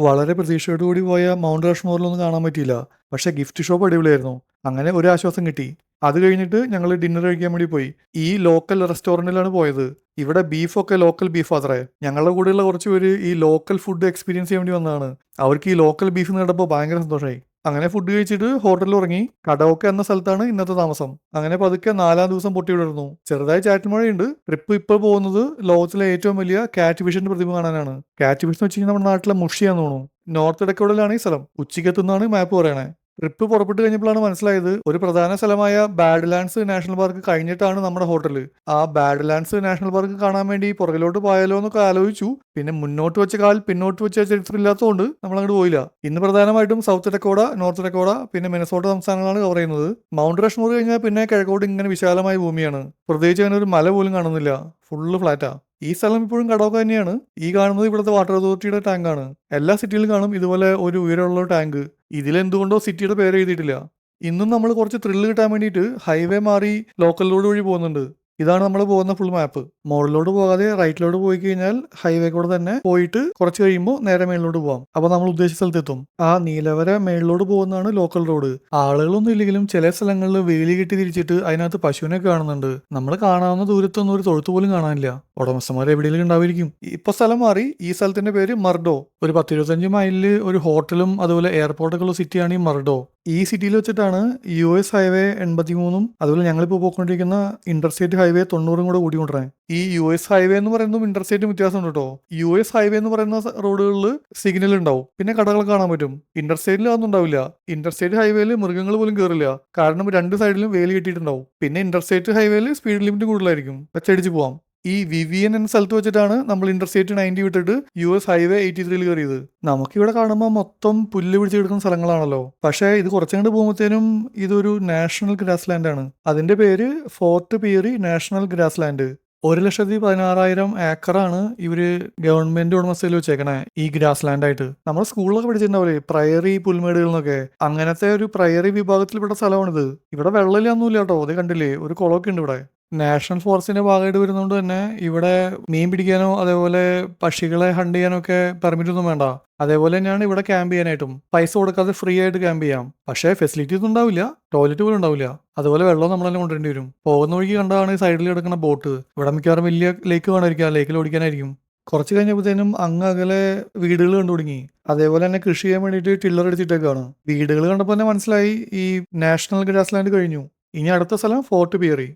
വളരെ പ്രതീക്ഷയോടുകൂടി പോയ മൗണ്ട് റഷ്മോറിലൊന്നും കാണാൻ പറ്റിയില്ല. പക്ഷേ ഗിഫ്റ്റ് ഷോപ്പ് അടിപൊളിയായിരുന്നു. അങ്ങനെ ഒരു ആശ്വാസം കിട്ടി. അത് കഴിഞ്ഞിട്ട് ഞങ്ങൾ ഡിന്നർ കഴിക്കാൻ വേണ്ടി പോയി. ഈ ലോക്കൽ റെസ്റ്റോറന്റിലാണ് പോയത്. ഇവിടെ ബീഫൊക്കെ ലോക്കൽ ബീഫ് അത്രേ ഞങ്ങളുടെ കൂടെയുള്ള കുറച്ച് പേര് ഈ ലോക്കൽ ഫുഡ് എക്സ്പീരിയൻസ് ചെയ്യാൻ വേണ്ടി വന്നതാണ്. അവർക്ക് ഈ ലോക്കൽ ബീഫ് നേടപ്പോൾ ഭയങ്കര സന്തോഷമായി അങ്ങനെ ഫുഡ് കഴിച്ചിട്ട് ഹോട്ടലിൽ ഉറങ്ങി. കടവൊക്കെ എന്ന സ്ഥലത്താണ് ഇന്നത്തെ താമസം. അങ്ങനെ പതുക്കെ നാലാം ദിവസം പൊട്ടി വിടർന്നു ചെറുതായി ചാറ്റൽ മഴയുണ്ട്. ട്രിപ്പ് ഇപ്പോൾ പോകുന്നത് ലോകത്തിലെ ഏറ്റവും വലിയ കാറ്റ് ഫിഷിന്റെ പ്രതിമ കാണാനാണ്. കാറ്റ് ഫിഷ് എന്ന് വെച്ച് കഴിഞ്ഞാൽ നമ്മുടെ നാട്ടിലെ മുഷിയാന്ന് തോന്നുന്നു. നോർത്ത് ഇടയ്ക്കോടലാണ് ഈ സ്ഥലം. ഉച്ചയ്ക്കെത്തുന്നാണ് മാപ്പ് പറയണേ. ട്രിപ്പ് പുറപ്പെട്ട് കഴിഞ്ഞപ്പോഴാണ് മനസ്സിലായത്. ഒരു പ്രധാന സ്ഥലമായ ബാഡ് ലാൻഡ്സ് നാഷണൽ പാർക്ക് കഴിഞ്ഞിട്ടാണ് നമ്മുടെ ഹോട്ടൽ. ആ ബാഡ് ലാൻഡ്സ് നാഷണൽ പാർക്ക് കാണാൻ വേണ്ടി പുറകിലോട്ട് പോയാലോ എന്നൊക്കെ ആലോചിച്ചു. പിന്നെ മുന്നോട്ട് വെച്ച കാൽ പിന്നോട്ട് വെച്ച ചരിത്രമില്ലാത്തതുകൊണ്ട് നമ്മൾ അങ്ങോട്ട് പോയില്ല. ഇന്ന് പ്രധാനമായിട്ടും സൗത്ത് ഡെക്കോഡ നോർത്ത് ഡെക്കോഡ പിന്നെ മിനസോട്ട സംസ്ഥാനങ്ങളാണ് കവർ ചെയ്യുന്നത്. മൗണ്ട് റഷ്മൂർ കഴിഞ്ഞാൽ പിന്നെ കിഴക്കോട്ട് ഇങ്ങനെ വിശാലമായ ഭൂമിയാണ്. പ്രത്യേകിച്ച് അങ്ങനെ ഒരു മല പോലും കാണുന്നില്ല. ഫുള്ള് ഫ്ലാറ്റാ. ഈ സ്ഥലം ഇപ്പോഴും കടവൊക്കെ തന്നെയാണ്. ഈ കാണുന്നത് ഇവിടുത്തെ വാട്ടർ അതോറിറ്റിയുടെ ടാങ്കാണ് എല്ലാ സിറ്റിയിലും കാണും ഇതുപോലെ ഒരു ഉയരമുള്ള ടാങ്ക് ഇതിലെന്തുകൊണ്ടോ സിറ്റിയുടെ പേര് എഴുതിയിട്ടില്ല. ഇന്നും നമ്മൾ കുറച്ച് ത്രില്ല് കിട്ടാൻ വേണ്ടിയിട്ട് ഹൈവേ മാറി ലോക്കൽ റോഡ് വഴി പോകുന്നുണ്ട്. ഇതാണ് നമ്മൾ പോകുന്ന ഫുൾ മാപ്പ് മുകളിലോട്ട് പോകാതെ റൈറ്റിലോട്ട് പോയി കഴിഞ്ഞാൽ ഹൈവേ കൂടെ തന്നെ പോയിട്ട് കുറച്ച് കഴിയുമ്പോൾ നേരെ മേളിലോട്ട് പോകാം അപ്പൊ നമ്മൾ ഉദ്ദേശിച്ച സ്ഥലത്തെത്തും. ആ നീലവര മേളിലോട്ട് പോകുന്നതാണ് ലോക്കൽ റോഡ് ആളുകളൊന്നും ഇല്ലെങ്കിലും ചില സ്ഥലങ്ങളിൽ വേലി കെട്ടി തിരിച്ചിട്ട് അതിനകത്ത് പശുവിനെ കാണുന്നുണ്ട്. നമ്മൾ കാണാവുന്ന ദൂരത്തൊന്നും ഒരു തൊഴുത്ത് പോലും കാണാനില്ല. ഉടമസ്ഥന്മാർ എവിടെയെങ്കിലും ഉണ്ടായിരിക്കും ഇപ്പൊ സ്ഥലം മാറി ഈ സ്ഥലത്തിന്റെ പേര് മർഡോ. ഒരു പത്തിരുപത്തഞ്ച് മൈലിൽ ഒരു ഹോട്ടലും അതുപോലെ എയർപോർട്ടൊക്കെ ഉള്ള സിറ്റിയാണ് ഈ മർഡോ. ഈ സിറ്റിയിൽ വെച്ചിട്ടാണ് യു എസ് ഹൈവേ എൺപത്തി മൂന്നും അതുപോലെ ഞങ്ങളിപ്പോൾ പോയിക്കൊണ്ടിരിക്കുന്ന ഇന്റർസ്റ്റേറ്റ് ഹൈവേ തൊണ്ണൂറും കൂടെ കൂടിക്കൊണ്ടിരാൻ ഈ യു എസ് ഹൈവേ എന്ന് പറയുന്നതും ഇന്റർസ്റ്റേറ്റും വ്യത്യാസമുണ്ട് കേട്ടോ. യു എസ് ഹൈവേ എന്ന് പറയുന്ന റോഡുകളിൽ സിഗ്നൽ ഉണ്ടാവും. പിന്നെ കടകൾ കാണാൻ പറ്റും. ഇന്റർസ്റ്റേറ്റിൽ അതൊന്നും ഉണ്ടാവില്ല. ഇന്റർസ്റ്റേറ്റ് ഹൈവേയിൽ മൃഗങ്ങൾ പോലും കയറില്ല കാരണം രണ്ട് സൈഡിലും വേലി കെട്ടിയിട്ടുണ്ടാവും. പിന്നെ ഇന്റർസ്റ്റേറ്റ് ഹൈവേയിൽ സ്പീഡ് ലിമിറ്റ് കൂടുതലായിരിക്കും. വെച്ചടിച്ച് പോവാം. ഈ വിവിയൻ എന്ന സ്ഥലത്ത് വെച്ചിട്ടാണ് നമ്മൾ ഇന്റർസ്റ്റേറ്റ് നയന്റി വിട്ടിട്ട് യു എസ് ഹൈവേ എയ്റ്റി ത്രീയിൽ കയറിയത്. നമുക്കിവിടെ കാണുമ്പോൾ മൊത്തം പുല്ല് പിടിച്ച് കിടക്കുന്ന സ്ഥലങ്ങളാണല്ലോ. പക്ഷേ ഇത് കുറച്ചങ്ങോട്ട് പോകുമ്പോഴത്തേനും ഇതൊരു നാഷണൽ ഗ്രാസ് ലാൻഡ് ആണ്. അതിന്റെ പേര് Fort Pierre National grass land ഒരു ലക്ഷത്തി പതിനാറായിരം ഏക്കറാണ് ഇവർ ഗവൺമെന്റ് ഉടമസ്ഥയിൽ വെച്ചേക്കണേ ഈ ഗ്രാസ് ലാൻഡ് ആയിട്ട് നമ്മൾ സ്കൂളിലൊക്കെ പഠിച്ചിട്ടുണ്ടാവില്ലേ? പ്രയറി പുൽമേടുകൾ എന്നൊക്കെ. അങ്ങനത്തെ ഒരു പ്രയറി വിഭാഗത്തിൽപ്പെട്ട സ്ഥലമാണിത്. ഇവിടെ വെള്ളമില്ലൊന്നുമില്ല കേട്ടോ. അത് കണ്ടില്ലേ? ഒരു കുളമൊക്കെ ഉണ്ട് ഇവിടെ. നാഷണൽ ഫോറസ്റ്റിന്റെ ഭാഗമായിട്ട് വരുന്നതുകൊണ്ട് തന്നെ ഇവിടെ മീൻ പിടിക്കാനോ അതേപോലെ പക്ഷികളെ ഹണ്ട് ചെയ്യാനോ ഒക്കെ പെർമിറ്റ് ഒന്നും വേണ്ട. അതേപോലെ തന്നെയാണ് ഇവിടെ ക്യാമ്പ് ചെയ്യാനായിട്ടും. പൈസ കൊടുക്കാതെ ഫ്രീ ആയിട്ട് ക്യാമ്പ് ചെയ്യാം. പക്ഷേ ഫെസിലിറ്റീസ് ഉണ്ടാവില്ല. ടോയ്ലറ്റ് പോലും ഉണ്ടാവില്ല. അതുപോലെ വെള്ളം നമ്മൾ തന്നെ കൊണ്ടുവരേണ്ടി വരും. പോകുന്ന വഴിക്ക് കണ്ടതാണ് സൈഡിൽ കിടക്കുന്ന ബോട്ട് ഇവിടെ മിക്കവാറും വലിയ ലേക്ക് വേണമായിരിക്കും ലേക്കിൽ ഓടിക്കാനായിരിക്കും. കുറച്ച് കഴിഞ്ഞപ്പോഴത്തേനും അങ്ങ് അകലെ വീടുകൾ കണ്ടു തുടങ്ങി. അതേപോലെ തന്നെ കൃഷി ചെയ്യാൻ വേണ്ടിയിട്ട് ടില്ലർ അടിച്ചിട്ടേക്കാണ്. വീടുകൾ കണ്ടപ്പോൾ തന്നെ മനസ്സിലായി. ഈ നാഷണൽ ഗ്രാസ് ലാൻഡ് കഴിഞ്ഞു. ഇനി അടുത്ത സ്ഥലം ഫോർട്ട് പിയറി